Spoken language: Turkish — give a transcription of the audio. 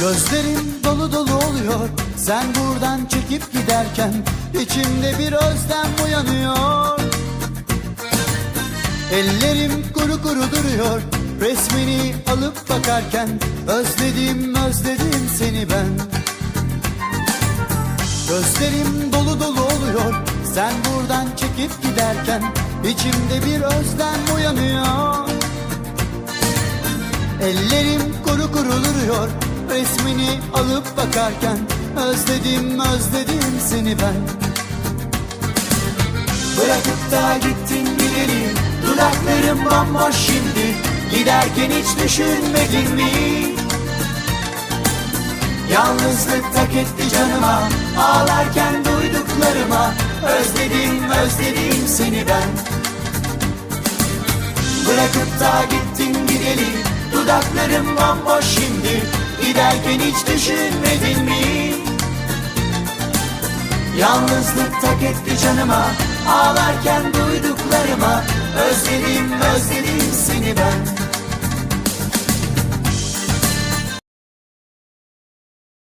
Gözlerim dolu dolu oluyor. Sen buradan çekip giderken içimde bir özlem uyanıyor. Ellerim kuru kuru duruyor. Resmini alıp bakarken Özledim özledim seni ben. Gözlerim dolu dolu oluyor. Sen buradan çekip giderken içimde bir özlem uyanıyor. Ellerim kuru kuru duruyor Resmini alıp bakarken Özledim özledim seni ben. Bırakıp da gittin gidelim Dudaklarım bomboş şimdi. Giderken hiç düşünmedin mi? Yalnızlık tak etti canıma Ağlarken duyduklarıma Özledim özledim seni ben. Bırakıp da gittin gidelim Dudaklarım bomboş şimdi Giderken hiç düşünmedin mi? Yalnızlık tak etti canıma Ağlarken duyduklarıma Özledim özledim seni ben